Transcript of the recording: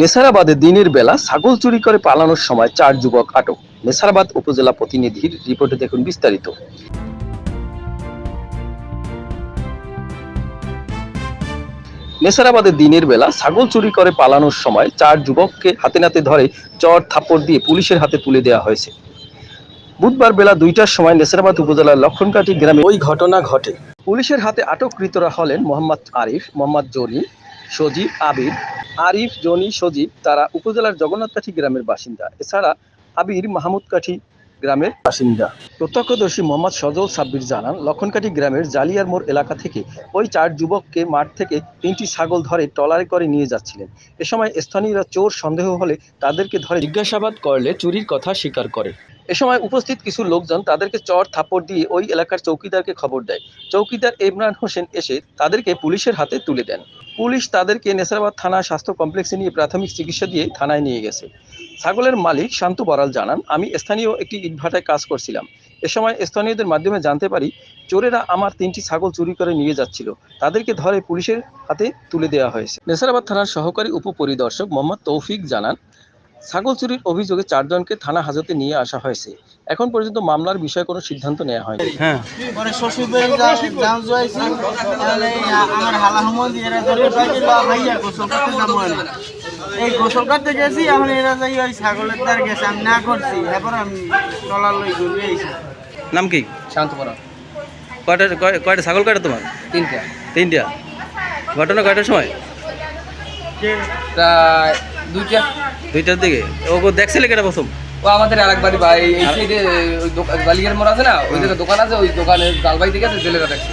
নেসারাবাদে দিনের বেলা ছাগল চুরি করে পালানোর সময় চার যুবক আটক। নেসারাবাদ উপজেলা প্রতিনিধির রিপোর্টে দেখুন বিস্তারিত। নেসারাবাদে দিনের বেলা ছাগল চুরি করে পালানোর সময় চার যুবককে হাতে নাতে ধরে চর থাপ্পড় দিয়ে পুলিশের হাতে তুলে দেওয়া হয়েছে। বুধবার বেলা দুইটার সময় নেসারাবাদ উপজেলার লক্ষণকাঠি গ্রামে ওই ঘটনা ঘটে। পুলিশের হাতে আটককৃতরা হলেন মোহাম্মদ আরিফ, মোহাম্মদ জনি সজীব আবির আরিফ জনি সজীব তারা উপজেলার জগন্নাথকাঠি গ্রামের বাসিন্দা। এছাড়া আবির মাহমুদকাঠি গ্রামের বাসিন্দা। প্রত্যক্ষদর্শী মোহাম্মদ সজল সাব্বির জানান লক্ষণকাঠি গ্রামের জালিয়ার মোড় এলাকা থেকে ওই চার যুবককে মাঠ থেকে তিনটি ছাগল ধরে ট্রলারে করে নিয়ে যাচ্ছিলেন। এ সময় স্থানীয়রা চোর সন্দেহ হলে তাদেরকে ধরে জিজ্ঞাসাবাদ করলে চুরির কথা স্বীকার করে। এ সময় উপস্থিত কিছু লোকজন তাদেরকে চর থাপড় দিয়ে ওই এলাকার চৌকিদারকে খবর দেয়। চৌকিদার ইমরান হোসেন এসে তাদেরকে পুলিশের হাতে তুলে দেন। পুলিশ তাদেরকে নেসারাবাদ থানা স্বাস্থ্য কমপ্লেক্সে নিয়ে প্রাথমিক চিকিৎসা দিয়ে থানায় নিয়ে গেছে। ছাগলের মালিক শান্তু বরাল জানান, আমি স্থানীয় একটি ইটভাটায় কাজ করছিলাম। এ সময় স্থানীয়দের মাধ্যমে জানতে পারি, চোরেরা আমার তিনটি ছাগল চুরি করে নিয়ে যাচ্ছিল। তাদেরকে ধরে পুলিশের হাতে তুলে দেওয়া হয়েছে। নেসারাবাদ থানার সহকারী উপপরিদর্শক মোহাম্মদ তৌফিক জানান ছাগল চুরির অভিযোগে চারজনকে থানা হাজতে নিয়ে আসা হয়েছে। এখন পর্যন্ত মামলার বিষয়ে কোনো সিদ্ধান্ত নেওয়া হয়নি। হ্যাঁ। পরে শ্বশুর বাড়ি যাম যাইছি তাহলে আমার হালা সময় এরা ধরে পাইছে বা ভাইয়া গোসল করতে যাব আমি। এই গোসল করতে গেছি এখন এরা যাই ওই ছাগলের দ্বার গেছে আমি না করছি। এরপর আমি টলার লই ঘুরে নাম কি? কয়টা ছাগল কয়টা তোমার? তিনটা। তিনটা। ঘটনা কয়টার সময়? প্রায় দুইটা দুইটার দিকে? ওকে দেখছিলে কেটা প্রথম। ও আমাদের আরেক বাড়ি ভাই এই সাইডে ওই দোকান বালিয়ার মোড় আছে না? ওই জায়গায় দোকান আছে ওই দোকানের ডালবাই থেকে আছে জেলেরা দেখছে।